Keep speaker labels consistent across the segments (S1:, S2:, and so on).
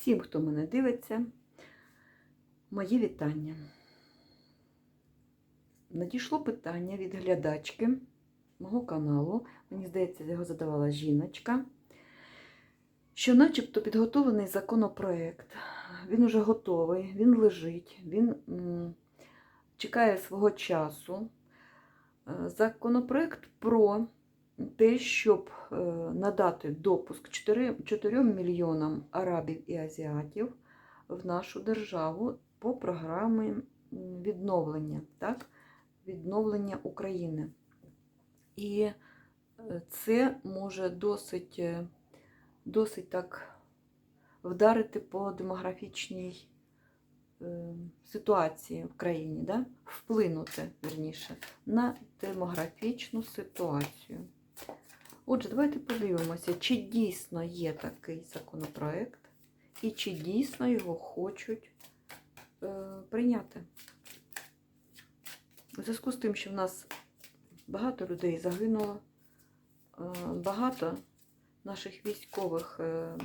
S1: Всім, хто мене дивиться, мої вітання. Надійшло питання від глядачки мого каналу. Мені здається, його задавала жіночка. Що начебто підготовлений законопроект. Він уже готовий, він лежить, він чекає свого часу. Е, Законопроект про те, щоб е, надати допуск 4, 4 мільйонам арабів і азіатів в нашу державу по програмі відновлення, так? відновлення України. І е, це може досить, е, досить так вдарити по демографічній ситуації в країні, да? вплинути верніше, на демографічну ситуацію. Отже, давайте подивимося, чи дійсно є такий законопроект, і чи дійсно його хочуть е, прийняти. У зв'язку з тим, що в нас багато людей загинуло, е, багато наших військових е,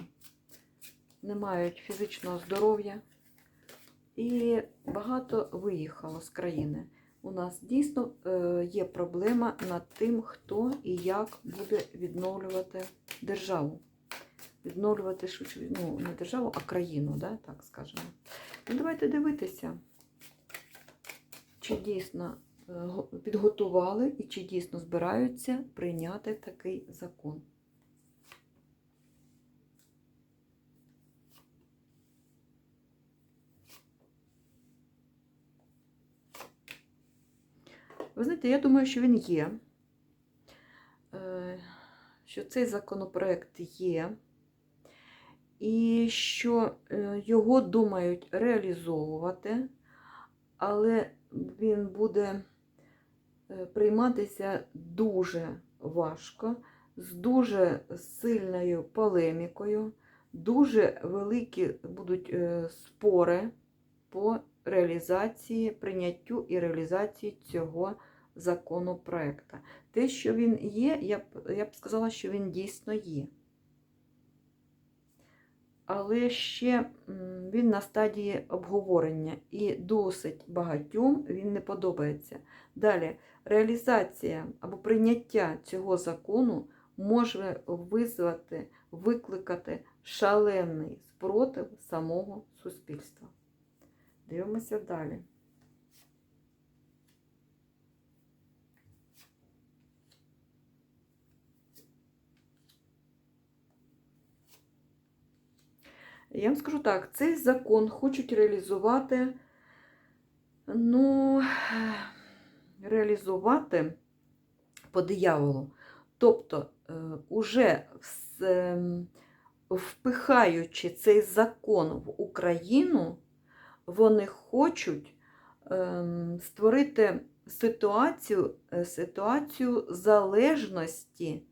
S1: не мають фізичного здоров'я, і багато виїхало з країни. У нас дійсно е, є проблема над тим, хто і як буде відновлювати державу. Відновлювати швидше, ну, не державу, а країну, да, так скажемо. Ну, давайте дивитися, чи дійсно е, підготували і чи дійсно збираються прийняти такий закон. Ви знаєте, я думаю, що він є, е, що цей законопроект є, і що е, його думають реалізовувати, але він буде е, прийматися дуже важко, з дуже сильною полемікою, дуже великі будуть спори по реалізації, прийняттю і реалізації цього законопроекта. Те, що він є, я б, я б сказала, що він дійсно є. Але ще він на стадії обговорення і досить багатьом він не подобається. Далі, реалізація або прийняття цього закону може визвати, викликати шалений спротив самого суспільства. Дивимося далі. Я вам скажу так, цей закон хочуть реалізувати, ну, реалізувати по дияволу. Тобто, е, уже ем, впихаючи цей закон в Україну, вони хочуть ем, створити ситуацію, е, ситуацію залежності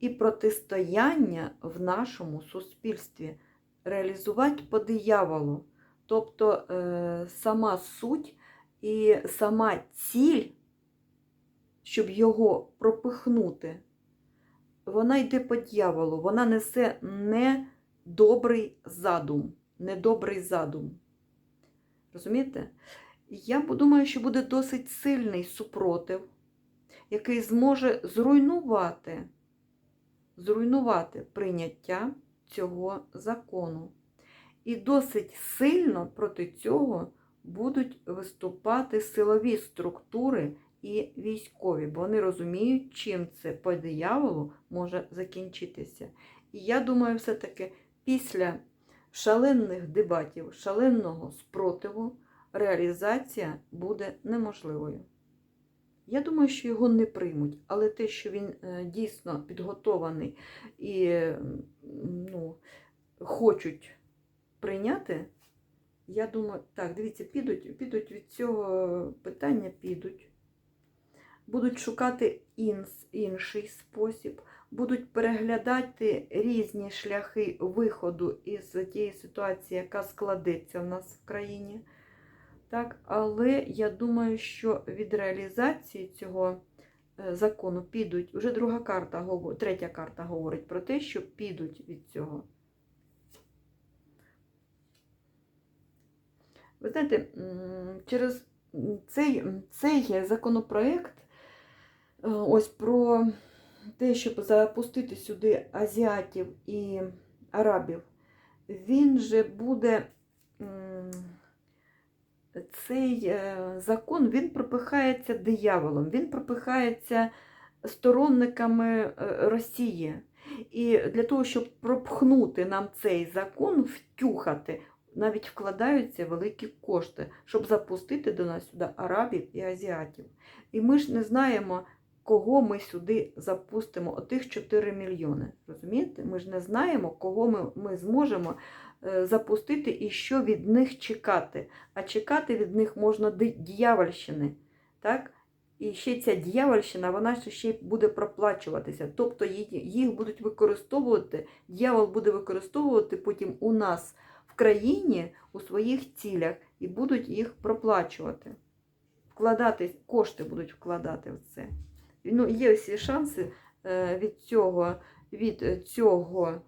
S1: і протистояння в нашому суспільстві, реалізувати по дияволу. Тобто е, сама суть і сама ціль, щоб його пропихнути, вона йде по дьяволу, вона несе недобрий задум. Недобрий задум. Розумієте? Я думаю, що буде досить сильний супротив, який зможе зруйнувати, зруйнувати прийняття цього закону. І досить сильно проти цього будуть виступати силові структури і військові, бо вони розуміють, чим це по дияволу може закінчитися. І я думаю, все-таки після шалених дебатів, шаленого спротиву, реалізація буде неможливою. Я думаю, що його не приймуть, але те, що він е, дійсно підготований і ну, хочуть прийняти, я думаю, так, дивіться, підуть, підуть від цього питання, підуть. Будуть шукати інс, інший спосіб, будуть переглядати різні шляхи виходу із тієї ситуації, яка складеться в нас в країні. Так, але я думаю, що від реалізації цього е, закону підуть, вже друга карта, третя карта говорить про те, що підуть від цього. Ви знаєте, через цей, цей законопроект ось про те, щоб запустити сюди азіатів і арабів, він же буде. Цей е, закон він пропихається дияволом, він пропихається сторонниками е, Росії. І для того, щоб пропхнути нам цей закон, втюхати, навіть вкладаються великі кошти, щоб запустити до нас сюди арабів і азіатів. І ми ж не знаємо, кого ми сюди запустимо, отих 4 мільйони. Розумієте? Ми ж не знаємо, кого ми, ми зможемо е, запустити і що від них чекати. А чекати від них можна дьявольщини. Так? І ще ця дьявольщина, вона ще буде проплачуватися. Тобто їх будуть використовувати, дьявол буде використовувати потім у нас в країні у своїх цілях і будуть їх проплачувати. Вкладати, кошти будуть вкладати в це. Ну, є всі шанси е, від цього, від цього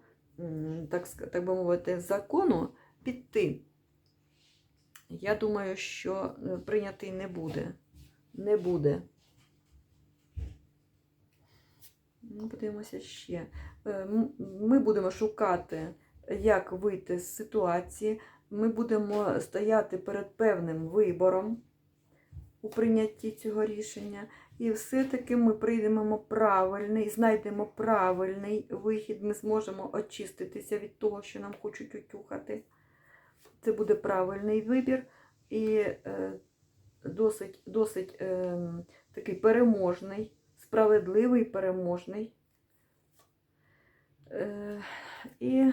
S1: так, так би мовити, закону піти. Я думаю, що е, прийнятий не буде. Не буде. Ну, Подивимося ще. Е, Ми будемо шукати, як вийти з ситуації. Ми будемо стояти перед певним вибором у прийнятті цього рішення. І все-таки ми прийдемо правильний, знайдемо правильний вихід. Ми зможемо очиститися від того, що нам хочуть утюхати. Це буде правильний вибір і е, досить, досить е, такий переможний, справедливий переможний. Е, і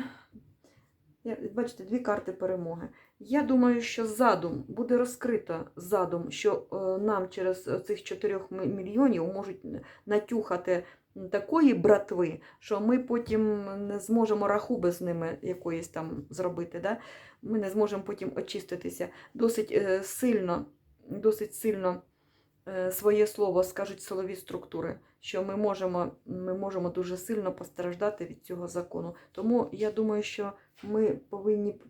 S1: бачите, дві карти перемоги. Я думаю, що задум буде розкрито задум, що е, нам через цих 4 мільйонів можуть натюхати такої братви, що ми потім не зможемо рахуби з ними якоїсь там зробити. Да? Ми не зможемо потім очиститися. Досить е, сильно, досить сильно е, своє слово скажуть силові структури, що ми можемо, ми можемо дуже сильно постраждати від цього закону. Тому я думаю, що ми повинні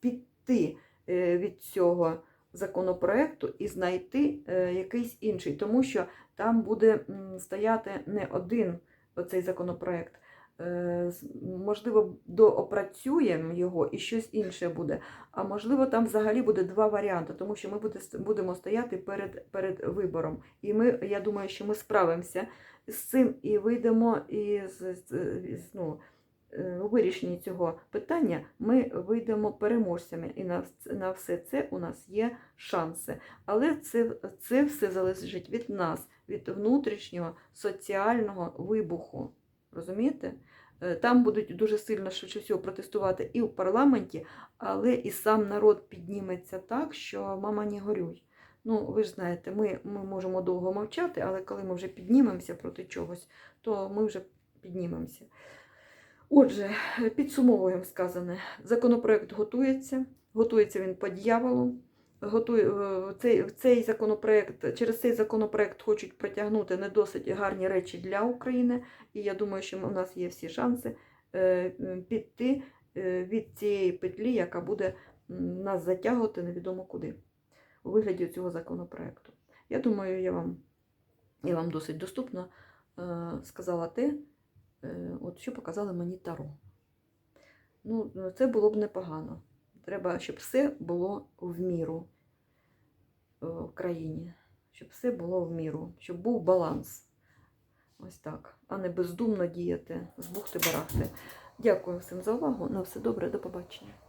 S1: піти е, від цього законопроекту і знайти е, якийсь інший, тому що там буде стояти не один оцей законопроект. Е, Можливо, доопрацюємо його і щось інше буде. А можливо, там взагалі буде два варіанти, тому що ми буде, будемо стояти перед, перед вибором. І ми, я думаю, що ми справимося з цим і вийдемо із, ну, е, вирішенні цього питання ми вийдемо переможцями, і на, на все це у нас є шанси. Але це, це все залежить від нас, від внутрішнього соціального вибуху. Розумієте? Е, Там будуть дуже сильно швидше всього протестувати і в парламенті, але і сам народ підніметься так, що мама не горюй. Ну, ви ж знаєте, ми, ми можемо довго мовчати, але коли ми вже піднімемося проти чогось, то ми вже піднімемося. Отже, підсумовуємо сказане. Законопроект готується, готується він по дьяволу. Готує, е, цей, цей законопроект, через цей законопроект хочуть протягнути не досить гарні речі для України. І я думаю, що у нас є всі шанси е, піти е, від цієї петлі, яка буде нас затягувати невідомо куди у вигляді цього законопроекту. Я думаю, я вам, я вам досить доступно сказала те, от що показали мені Таро. Ну, це було б непогано. Треба, щоб все було в міру в країні, щоб все було в міру, щоб був баланс. Ось так, а не бездумно діяти, збухти барахти. Дякую всім за увагу. На все добре, до побачення.